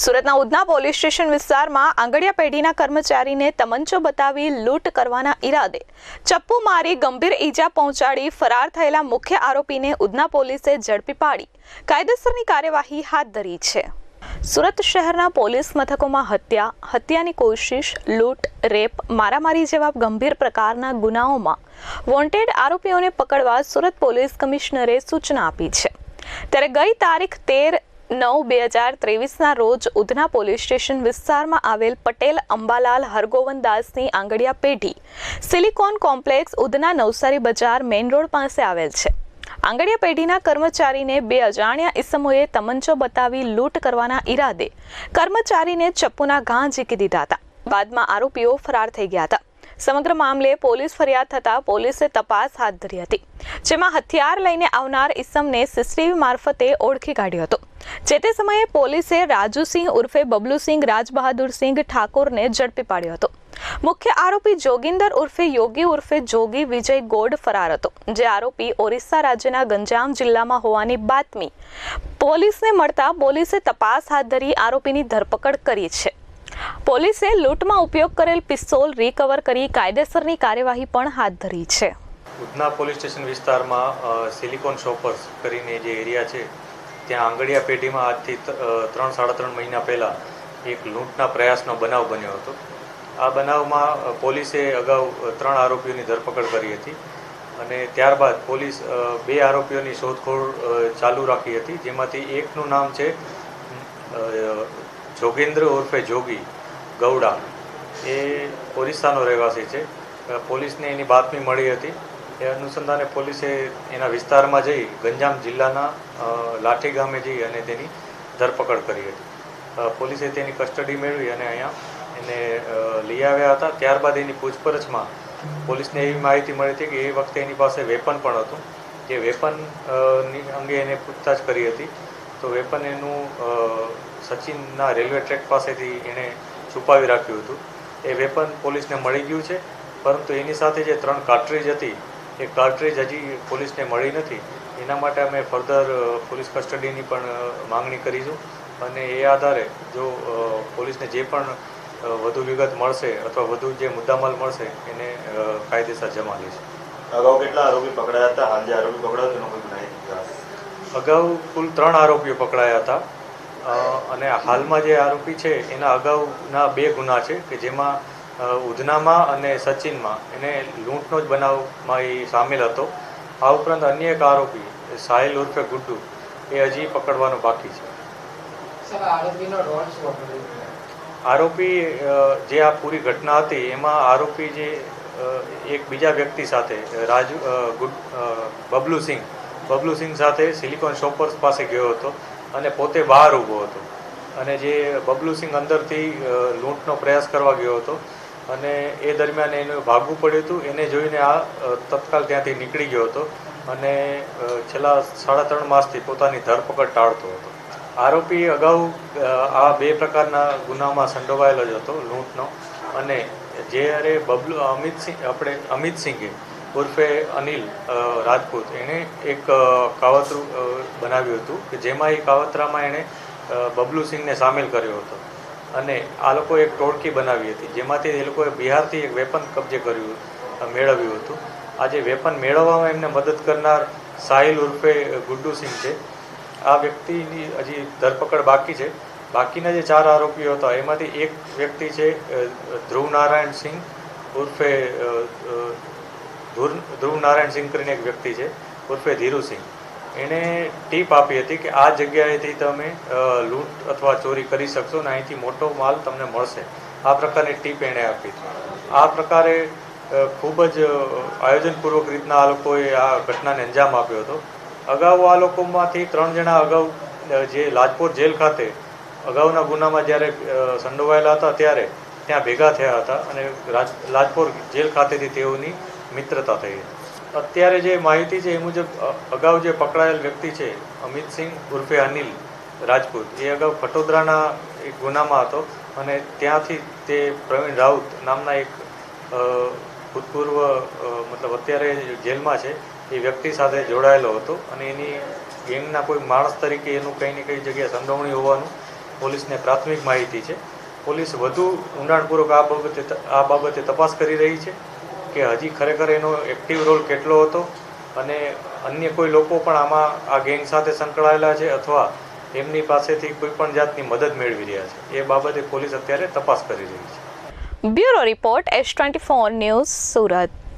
સુરતના Udhna police station વિસ્તારમાં આંગડિયા પેઢીના કર્મચારીને તમંચો બતાવી લૂંટ કરવાના ઈરાદે. ચપ્પુ મારી ગંભીર ઈજા પહોંચાડી ફરાર થયેલા મુખ્ય આરોપીને ઉધના પોલીસે ઝડપી પાડી. કાયદેસરની કાર્યવાહી હાથ ધરી છે. સુરત શહેરના પોલીસ મથકોમાં હત્યા, હત્યાની કોશિશ, લૂંટ, રેપ, મારામારી જેવા ગંભીર પ્રકારના ગુનાઓમાં વોન્ટેડ આરોપીઓને પકડવા સુરત પોલીસ કમિશનરે સૂચના આપી છે. ત્યારે ગઈ તારીખ તેર નવ બે હજાર ત્રેવીસના રોજ ઉધના પોલીસ સ્ટેશન વિસ્તારમાં આવેલ પટેલ અંબાલાલ હરગોવનદાસની આંગડિયા પેઢી સિલિકોન કોમ્પ્લેક્સ ઉધના નવસારી બજાર મેઇન રોડ પાસે આવેલ છે. આંગડિયા પેઢીના કર્મચારીને બે અજાણ્યા ઇસમોએ તમંચો બતાવી લૂંટ કરવાના ઈરાદે કર્મચારીને ચપ્પુના ઘા ઝીકી દીધા હતા. બાદમાં આરોપીઓ ફરાર થઈ ગયા હતા. સમગ્ર મામલે પોલીસ ફરિયાદ થતાં પોલીસે તપાસ હાથ ધરી હતી, જેમાં હથિયાર લઈને આવનાર ઇસમને સીસીટીવી મારફતે ઓળખી કાઢ્યો હતો. જે તે સમયે પોલીસે રાજુસિંહ ઉર્ફે બબલુસિંહ, રાજબહાદુરસિંહ ઠાકોરને ઝડપી પાડ્યો હતો. મુખ્ય આરોપી જોગિંદર ઉર્ફે યોગી ઉર્ફે જોગી વિજય ગોડ ફરાર હતો, જે આરોપી ઓરિસ્સા રાજ્યના ગંજામ જિલ્લામાં હોવાની બાતમી પોલીસને મળતા પોલીસે તપાસ હાથ ધરી આરોપીની ધરપકડ કરી છે. પોલીસે લૂંટમાં ઉપયોગ કરેલ પિસ્તોલ રિકવર કરી કાયદેસરની કાર્યવાહી પણ હાથ ધરી છે. ઉધના પોલીસ સ્ટેશન વિસ્તારમાં સિલિકોન શોપર્સ કરીને જે એરિયા છે ત્યાં આંગળિયા પેઢીમાં આજથી ત્રણ, સાડા ત્રણ મહિના પહેલાં એક લૂંટના પ્રયાસનો બનાવ બન્યો હતો. આ બનાવમાં પોલીસે અગાઉ ત્રણ આરોપીઓની ધરપકડ કરી હતી અને ત્યારબાદ પોલીસ બે આરોપીઓની શોધખોળ ચાલુ રાખી હતી. જેમાંથી એકનું નામ છે જોગેન્દ્ર ઉર્ફે જોગી ગૌડા. એ ઓરિસ્સાનો રહેવાસી છે. પોલીસને એની બાતમી મળી હતી. એ અનુસંધાને પોલીસે એના વિસ્તારમાં જઈ ગંજામ જિલ્લાના લાઠી ગામે જઈ અને તેની ધરપકડ કરી હતી. પોલીસે તેની કસ્ટડી મેળવી અને અહીંયા એને લઈ આવ્યા હતા. ત્યારબાદ એની પૂછપરછમાં પોલીસને એવી માહિતી મળી હતી કે એ વખતે એની પાસે વેપન પણ હતું. જે વેપન અંગે એને પૂછતાછ કરી હતી. તો વેપન એનું સચિનના રેલવે ટ્રેક પાસેથી એણે છુપાવી રાખ્યું હતું. એ વેપન પોલીસને મળી ગયું છે. પરંતુ એની સાથે જે ત્રણ કાર્ટ્રીજ હતી એ કાર્ટ્રીજ હજી પોલીસને મળી નથી. એના માટે અમે ફર્ધર પોલીસ કસ્ટડીની પણ માંગણી કરીશું. અને એ આધારે જો પોલીસને જે પણ વધુ વિગત મળશે અથવા વધુ જે મુદ્દામાલ મળશે એને કાયદેસર જમા લઈશું. અગાઉ કેટલા આરોપી પકડાયા હતા? હાલ જે આરોપી પકડાયો તેનો કોઈ ગુનાહિત અગાઉ કુલ ત્રણ આરોપીઓ પકડાયા હતા. અને હાલમાં જે આરોપી છે એના અગાઉના બે ગુના છે કે જેમાં ઉધનામાં અને સચિનમાં. એને લૂંટનો જ બનાવમાં એ સામેલ હતો. આ ઉપરાંત અન્ય એક આરોપી સાહિલ ઉર્ફે ગુડ્ડુ એ હજી પકડવાનો બાકી છે. આરોપી જે આ પૂરી ઘટના હતી એમાં આરોપી જે એક બીજા વ્યક્તિ સાથે રાજુ બબલુ સિંહ. બબલુ સિંહ સાથે સિલિકોન શોપર્સ પાસે ગયો હતો અને પોતે બહાર ઊભો હતો. અને જે બબલુ સિંહ અંદરથી લૂંટનો પ્રયાસ કરવા ગયો હતો અને એ દરમિયાન એને ભાગવું પડ્યું હતું. એને જોઈને આ તત્કાલ ત્યાંથી નીકળી ગયો હતો અને છેલ્લા સાડા ત્રણ માસથી પોતાની ધરપકડ ટાળતો હતો. આરોપી અગાઉ આ બે પ્રકારના ગુનામાં સંડોવાયેલો જ હતો, લૂંટનો. અને જ્યારે બબલુ અમિતસિંહ આપણે અમિતસિંહે ઉર્ફે અનિલ રાજપૂત, એણે એક કાવતરું બનાવ્યું હતું કે જેમાં એ કાવતરામાં એણે બબલુસિંહને બબલુ સિંહને સામેલ કર્યો હતો. અને આ લોકો એક ટોળકી બનાવી હતી, જેમાંથી એ લોકોએ બિહારથી એક વેપન કબજે કર્યું મેળવ્યું હતું. આ જે વેપન મેળવવામાં એમને મદદ કરનાર સાહિલ ઉર્ફે ગુડ્ડુ સિંહ છે. આ વ્યક્તિની હજી ધરપકડ બાકી છે. બાકીના જે ચાર આરોપીઓ હતા, એમાંથી એક વ્યક્તિ છે ધ્રુવ નારાયણ સિંહ ઉર્ફે ધ્રુવ નારાયણ સિંહ કરીને એક વ્યક્તિ છે, ઉર્ફે ધીરુસિંહ એણે ટીપ આપી હતી કે આ જગ્યાએથી તમે લૂંટ અથવા ચોરી કરી શકશો ને અહીંથી મોટો માલ તમને મળશે. આ પ્રકારની ટીપ એણે આપી આ પ્રકારે ખૂબ જ આયોજનપૂર્વક રીતના આ લોકોએ આ ઘટનાને અંજામ આપ્યો હતો. અગાઉ આ લોકોમાંથી ત્રણ જણા અગાઉ જે લાજપોર જેલ ખાતે અગાઉના ગુનામાં જ્યારે સંડોવાયેલા હતા ત્યારે ત્યાં ભેગા થયા હતા અને લાજપોર જેલ ખાતેથી તેઓની મિત્રતા થઈ હતી. અત્યારે જે માહિતી છે એ મુજબ અગાઉ જે પકડાયેલ વ્યક્તિ છે અમિતસિંહ ઉર્ફે અનિલ રાજપૂત, એ અગાઉ ખટોદરાના એક ગુનામાં હતો અને ત્યાંથી તે પ્રવીણ રાઉત નામના એક ભૂતપૂર્વ મતલબ અત્યારે જેલમાં છે, એ વ્યક્તિ સાથે જોડાયેલો હતો અને એની ગેંગના કોઈ માણસ તરીકે એનું કંઈ ને કંઈ જગ્યાએ સંડોવણી હોવાનું પોલીસને પ્રાથમિક માહિતી છે. પોલીસ વધુ ઊંડાણપૂર્વક આ બાબતે આ બાબતે તપાસ કરી રહી છે. કે હજી ખરેખર એનો એક્ટિવ રોલ કેટલો હતો અને અન્ય કોઈ લોકો પણ આમાં આ ગેંગ સાથે સંકળાયેલા છે અથવા એમની પાસેથી કોઈ પણ જાતની મદદ મેળવી રહ્યા છે? એ બાબતે પોલીસ અત્યારે તપાસ કરી રહી છે. Bureau report S twenty four news Surat.